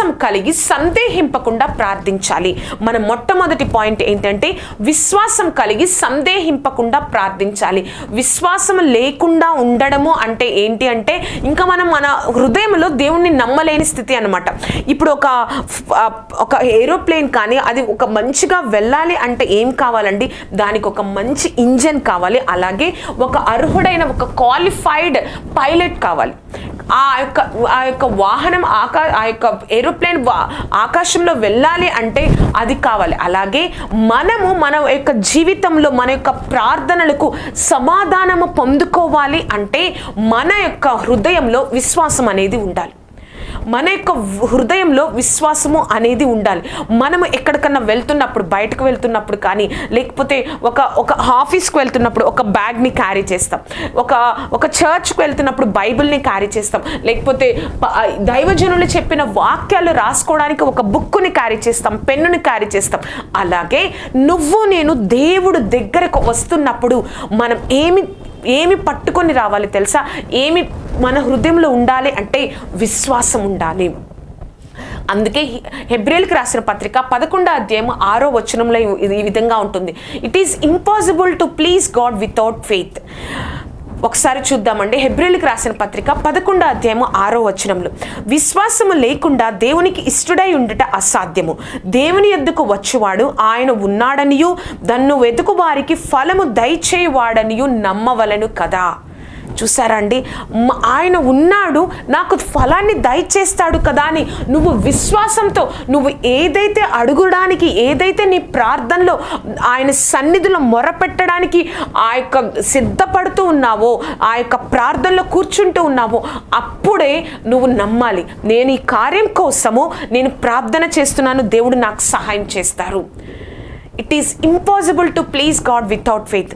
విశ్వాసం కలిగి సందేహింపకుండా ప్రార్థించాలి. మన మొట్టమొదటి పాయింట్ ఏంటంటే విశ్వాసం కలిగి సందేహింపకుండా ప్రార్థించాలి. విశ్వాసం లేకుండా ఉండడము అంటే ఏంటి అంటే ఇంకా మనం మన హృదయంలో దేవుణ్ణి నమ్మలేని స్థితి అనమాట ఇప్పుడు ఒక ఒక ఏరోప్లేన్ కానీ అది ఒక మంచిగా వెళ్ళాలి అంటే ఏం కావాలండి? దానికి ఒక మంచి ఇంజన్ కావాలి. అలాగే ఒక అర్హుడైన ఒక క్వాలిఫైడ్ పైలట్ కావాలి. ఆ యొక్క ఆ యొక్క వాహనం ఆకా ఆ యొక్క ఏరోప్లేన్ ఆకాశంలో వెళ్ళాలి అంటే అది కావాలి. అలాగే మనము మన యొక్క జీవితంలో మన యొక్క ప్రార్థనలకు సమాధానము పొందుకోవాలి అంటే మన యొక్క హృదయంలో విశ్వాసం అనేది ఉండాలి. మన యొక్క హృదయంలో విశ్వాసము అనేది ఉండాలి. మనము ఎక్కడికన్నా వెళ్తున్నప్పుడు బయటకు వెళ్తున్నప్పుడు కానీ లేకపోతే ఒక ఒక ఆఫీస్కి వెళ్తున్నప్పుడు ఒక బ్యాగ్ని క్యారీ చేస్తాం. ఒక ఒక చర్చ్కి వెళ్తున్నప్పుడు బైబిల్ని క్యారీ చేస్తాం. లేకపోతే దైవజనులు చెప్పిన వాక్యాలు రాసుకోవడానికి ఒక బుక్కుని క్యారీ చేస్తాం పెన్నుని క్యారీ చేస్తాం. అలాగే నువ్వు నేను దేవుడు దగ్గరకు వస్తున్నప్పుడు మనం ఏమి ఏమి పట్టుకొని రావాలి తెలుసా? ఏమి మన హృదయంలో ఉండాలి అంటే విశ్వాసం ఉండాలి. అందుకే హెబ్రిల్కి రాసిన పత్రిక పదకొండో అధ్యాయం ఆరో వచనంలో ఈ విధంగా ఉంటుంది. It is impossible to please God without faith ఒకసారి చూద్దామండి. హెబ్రిల్కి రాసిన పత్రిక పదకొండో అధ్యాయము ఆరో వచనంలో విశ్వాసము లేకుండా దేవునికి ఇష్టడై ఉండుట అసాధ్యము. దేవుని ఎద్దుకు వచ్చువాడు ఆయన ఉన్నాడనియు దన్ను వెతుకు వారికి ఫలము దయచేయవాడనియు నమ్మవలను కదా. చూసారా అండి ఆయన ఉన్నాడు నాకు ఫలాన్ని దయచేస్తాడు కదా అని నువ్వు విశ్వాసంతో నువ్వు ఏదైతే అడుగుడానికి ఏదైతే నీ ప్రార్థనలో ఆయన సన్నిధిలో మొరపెట్టడానికి ఆ యొక్క సిద్ధపడుతూ ఉన్నావో ఆ యొక్క ప్రార్థనలో కూర్చుంటూ ఉన్నావో అప్పుడే నువ్వు నమ్మాలి. నేను ఈ కార్యం కోసము నేను ప్రార్థన చేస్తున్నాను దేవుడు నాకు సహాయం చేస్తారు. It is impossible to please God without faith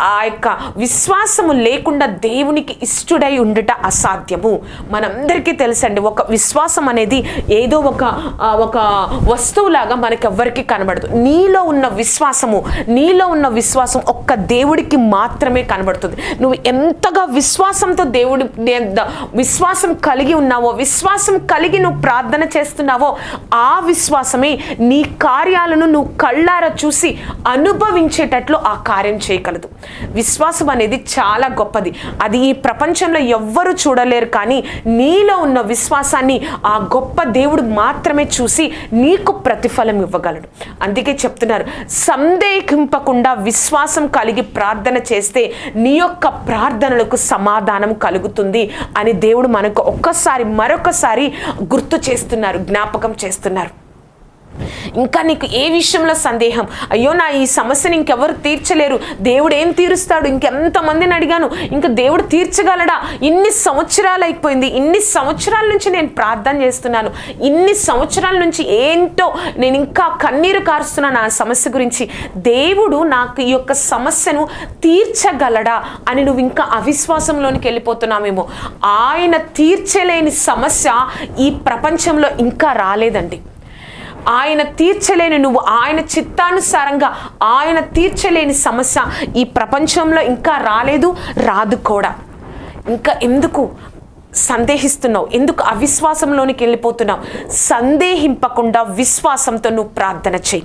ఆ యొక్క విశ్వాసము లేకుండా దేవునికి ఇష్టడై ఉండుట అసాధ్యము. మనందరికీ తెలుసండి ఒక విశ్వాసం అనేది ఏదో ఒక ఒక వస్తువులాగా మనకి ఎవ్వరికి కనబడదు. నీలో ఉన్న విశ్వాసము నీలో ఉన్న విశ్వాసం ఒక్క దేవుడికి మాత్రమే కనబడుతుంది. నువ్వు ఎంతగా విశ్వాసంతో దేవుడి నే- ద- విశ్వాసం కలిగి ఉన్నావో విశ్వాసం కలిగి నువ్వు ప్రార్థన చేస్తున్నావో ఆ విశ్వాసమే నీ కార్యాలను నువ్వు కళ్ళార చూసి అనుభవించేటట్లు ఆ కార్యం చేయగలదు. విశ్వాసం అనేది చాలా గొప్పది. అది ఈ ప్రపంచంలో ఎవ్వరు చూడలేరు కానీ నీలో ఉన్న విశ్వాసాన్ని ఆ గొప్ప దేవుడు మాత్రమే చూసి నీకు ప్రతిఫలం ఇవ్వగలడు. అందుకే చెప్తున్నారు సందేహింపకుండా విశ్వాసం కలిగి ప్రార్థన చేస్తే నీ యొక్క ప్రార్థనలకు సమాధానం కలుగుతుంది అని దేవుడు మనకు ఒక్కసారి మరొకసారి గుర్తు చేస్తున్నారు జ్ఞాపకం చేస్తున్నారు. ఇంకా నీకు ఏ విషయంలో సందేహం? అయ్యో నా ఈ సమస్యని ఇంకెవరు తీర్చలేరు. దేవుడు ఏం తీరుస్తాడు? ఇంకెంతమందిని అడిగాను? ఇంకా దేవుడు తీర్చగలడా? ఇన్ని సంవత్సరాలు అయిపోయింది. ఇన్ని సంవత్సరాల నుంచి నేను ప్రార్థన చేస్తున్నాను. ఇన్ని సంవత్సరాల నుంచి ఏంటో నేను ఇంకా కన్నీరు కారుస్తున్నాను ఆ సమస్య గురించి. దేవుడు నాకు ఈ యొక్క సమస్యను తీర్చగలడా అని నువ్వు ఇంకా అవిశ్వాసంలోనికి వెళ్ళిపోతున్నామేమో ఆయన తీర్చలేని సమస్య ఈ ప్రపంచంలో ఇంకా రాలేదండి. ఆయన తీర్చలేని నువ్వు ఆయన చిత్తానుసారంగా ఆయన తీర్చలేని సమస్య ఈ ప్రపంచంలో ఇంకా రాలేదు రాదు కూడా. ఇంకా ఎందుకు సందేహిస్తున్నావు? ఎందుకు అవిశ్వాసంలోనికి వెళ్ళిపోతున్నావు? సందేహింపకుండా విశ్వాసంతో నువ్వు ప్రార్థన చేయి.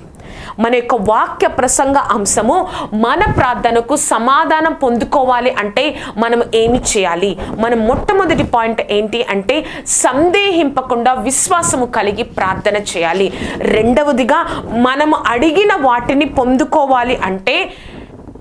మన యొక్క వాక్య ప్రసంగ అంశము మన ప్రార్థనకు సమాధానం పొందుకోవాలి అంటే మనం ఏమి చేయాలి? మన మొట్టమొదటి పాయింట్ ఏంటి అంటే సందేహింపకుండా విశ్వాసము కలిగి ప్రార్థన చేయాలి. రెండవదిగా మనము అడిగిన వాటిని పొందుకోవాలి అంటే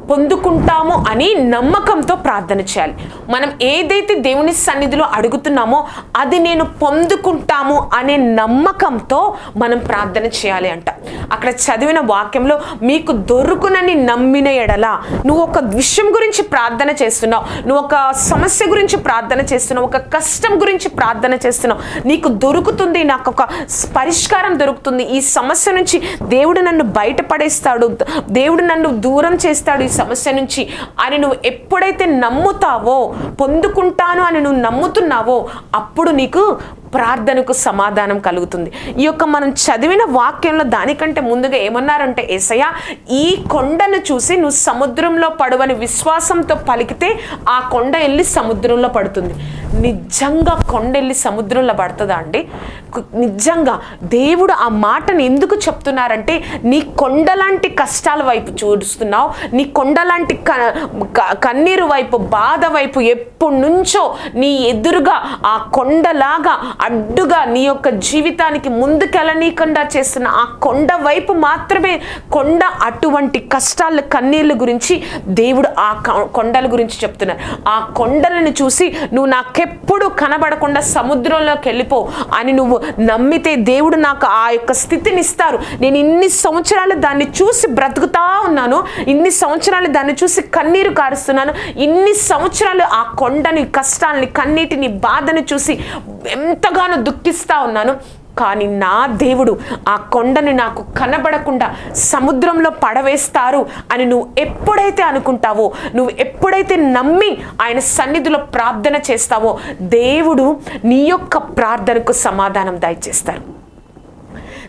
పొందుకుంటాము అని నమ్మకంతో ప్రార్థన చేయాలి. మనం ఏదైతే దేవుని సన్నిధిలో అడుగుతున్నామో అది నేను పొందుకుంటాము అనే నమ్మకంతో మనం ప్రార్థన చేయాలి అంట. అక్కడ చదివిన వాక్యంలో మీకు దొరుకునని నమ్మిన ఎడల నువ్వు ఒక విషయం గురించి ప్రార్థన చేస్తున్నావు నువ్వు ఒక సమస్య గురించి ప్రార్థన చేస్తున్నావు ఒక కష్టం గురించి ప్రార్థన చేస్తున్నావు. నీకు దొరుకుతుంది నాకు ఒక పరిష్కారం దొరుకుతుంది. ఈ సమస్య నుంచి దేవుడు నన్ను బయటపడేస్తాడు దేవుడు నన్ను దూరం చేస్తాడు ఈ సమస్య నుంచి అని నువ్వు ఎప్పుడైతే నమ్ముతావో పొందుకుంటాను అని నువ్వు నమ్ముతున్నావో అప్పుడు నీకు ప్రార్థనకు సమాధానం కలుగుతుంది. ఈ యొక్క మనం చదివిన వాక్యంలో దానికంటే ముందుగా ఏమన్నారంటే ఏసయ్య ఈ కొండను చూసి నువ్వు సముద్రంలో పడవని విశ్వాసంతో పలికితే ఆ కొండ వెళ్ళి సముద్రంలో పడుతుంది. నిజంగా కొండ వెళ్ళి సముద్రంలో పడుతుందా అండి? నిజంగా దేవుడు ఆ మాటను ఎందుకు చెప్తున్నారంటే నీ కొండలాంటి కష్టాల వైపు చూస్తున్నావు నీ కొండలాంటి క- కన్నీరు వైపు బాధ వైపు ఎప్పటి నుంచో నీ ఎదురుగా ఆ కొండలాగా అడ్డుగా నీ యొక్క జీవితానికి ముందుకెళ్ళనీయకుండా చేస్తున్న ఆ కొండ వైపు మాత్రమే కొండ అటువంటి కష్టాల కన్నీళ్ళ గురించి దేవుడు ఆ క- కొండల గురించి చెప్తున్నారు. ఆ కొండలను చూసి నువ్వు నాకెప్పుడు కనబడకుండా సముద్రంలోకి వెళ్ళిపో అని నువ్వు నమ్మితే దేవుడు నాకు ఆ యొక్క స్థితిని ఇస్తారు నేను ఇన్ని సంవత్సరాలు దాన్ని చూసి బ్రతుకుతా ఉన్నాను ఇన్ని సంవత్సరాలు దాన్ని చూసి కన్నీరు కారుస్తున్నాను ఇన్ని సంవత్సరాలు ఆ కొండని కష్టాలని కన్నీటిని బాధను చూసి ఎంత ఎంతగానో దుఃఖిస్తా ఉన్నాను. కానీ నా దేవుడు ఆ కొండని నాకు కనబడకుండా సముద్రంలో పడవేస్తారు అని నువ్వు ఎప్పుడైతే అనుకుంటావో నువ్వు ఎప్పుడైతే నమ్మి ఆయన సన్నిధిలో ప్రార్థన చేస్తావో దేవుడు నీ యొక్క ప్రార్థనకు సమాధానం దయచేస్తారు.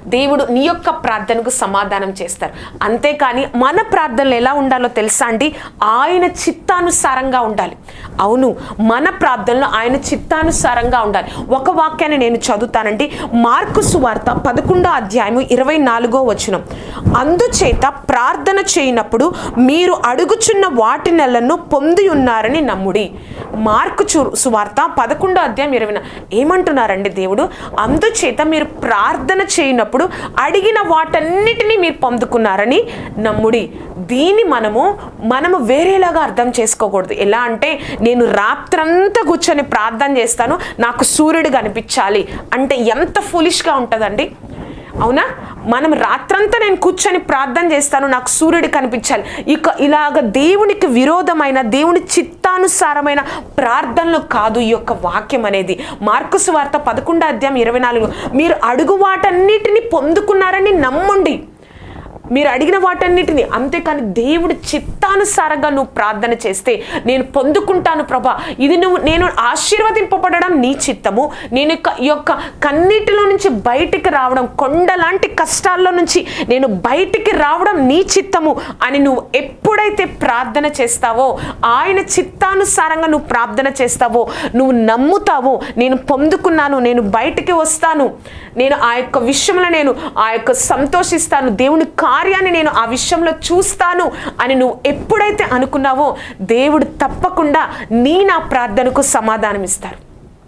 దేవుడు నీ యొక్క ప్రార్థనకు సమాధానం చేస్తారు. అంతేకాని మన ప్రార్థనలు ఎలా ఉండాలో తెలుసా అండి? ఆయన చిత్తానుసారంగా ఉండాలి. అవును మన ప్రార్థనలో ఆయన చిత్తానుసారంగా ఉండాలి. ఒక వాక్యాన్ని నేను చదువుతానండి. మార్కు సువార్త పదకొండో అధ్యాయము ఇరవై నాలుగో వచనం. అందుచేత ప్రార్థన చేయనప్పుడు మీరు అడుగుచున్న వాటి నెలను పొంది ఉన్నారని నమ్ముడి. మార్కు చు సువార్త పదకొండో అధ్యాయం ఇరవై ఏమంటున్నారండి దేవుడు? అందుచేత మీరు ప్రార్థన చేయనప్పుడు అడిగిన వాటన్నిటినీ మీరు పొందుకున్నారని నమ్ముడి. దీన్ని మనము మనము వేరేలాగా అర్థం చేసుకోకూడదు. ఎలా అంటే నేను రాత్రంతా కూర్చొని ప్రార్థన చేస్తాను నాకు సూర్యుడు కనిపించాలి. అంటే ఎంత ఫులిష్గా ఉంటుందండి? అవునా? మనం రాత్రంతా నేను కూర్చొని ప్రార్థన చేస్తాను నాకు సూర్యుడు కనిపించాలి. ఇక ఇలాగ దేవునికి విరోధమైన దేవుని చిత్తానుసారమైన ప్రార్థనలు కాదు ఈ యొక్క వాక్యం అనేది. మార్కుసు వార్త పదకొండో అధ్యాయం ఇరవై నాలుగు. మీరు అడుగు వాటన్నిటిని పొందుకున్నారని నమ్మండి. మీరు అడిగిన వాటన్నిటిని అంతేకాని దేవుడి చిత్తానుసారంగా నువ్వు ప్రార్థన చేస్తే నేను పొందుకుంటాను ప్రభా. ఇది నువ్వు నేను ఆశీర్వదింపబడడం నీ చిత్తము. నేను యొక్క- ఈ యొక్క కన్నీటిలో నుంచి బయటికి రావడం కొండలాంటి కష్టాల్లో నుంచి నేను బయటికి రావడం నీ చిత్తము అని నువ్వు ఎప్పుడైతే ప్రార్థన చేస్తావో ఆయన చిత్తానుసారంగా నువ్వు ప్రార్థన చేస్తావో నువ్వు నమ్ముతావో నేను పొందుకున్నాను నేను బయటికి వస్తాను. నేను ఆ యొక్క విషయంలో నేను ఆ యొక్క సంతోషిస్తాను. దేవుని కా కార్యాన్ని నేను ఆ విషయంలో చూస్తాను అని నువ్వు ఎప్పుడైతే అనుకున్నావో దేవుడు తప్పకుండా నీ నా ప్రార్థనకు సమాధానం ఇస్తారు